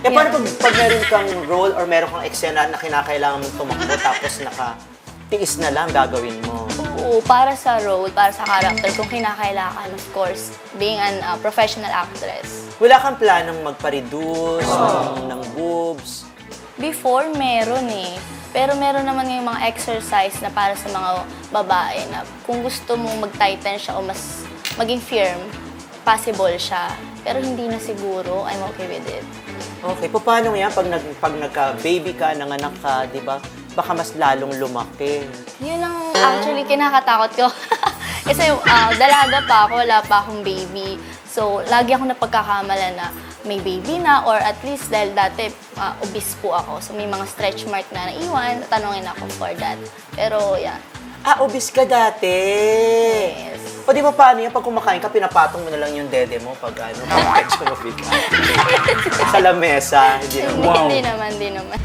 Eh, paano pag, pag meron kang role or meron kang eksena na kinakailangan mong tumakbo tapos naka tiis na lang gagawin mo? Oo, para sa role, para sa character, kung kinakailangan, of course, being an uh, professional actress. Wala kang planong magpa-reduce ng, ng boobs? Before, meron eh. Pero meron naman yung mga exercise na para sa mga babae na kung gusto mong mag-tighten siya o mas maging firm, possible siya. Pero hindi na siguro, I'm okay with it. Okay, pa- paano yan pag, nag, pag nagka-baby ka, nanganak ka, di ba? Baka mas lalong lumaki. Yun ang actually kinakatakot ko. Kasi ah, dalaga pa ako, wala pa akong baby. So, lagi ako napagkakamala na may baby na or at least dahil dati ah, obese po ako. So, may mga stretch mark na naiwan. Tanungin ako for that. Pero, yeah. Ah, obese ka dati! Yes. O di ba paano yan? Pag kumakain ka, pinapatong mo na lang yung dede mo pag ano, pag medyo mabigat. Sa lamesa, hindi Hindi, naman. hindi naman, hindi naman.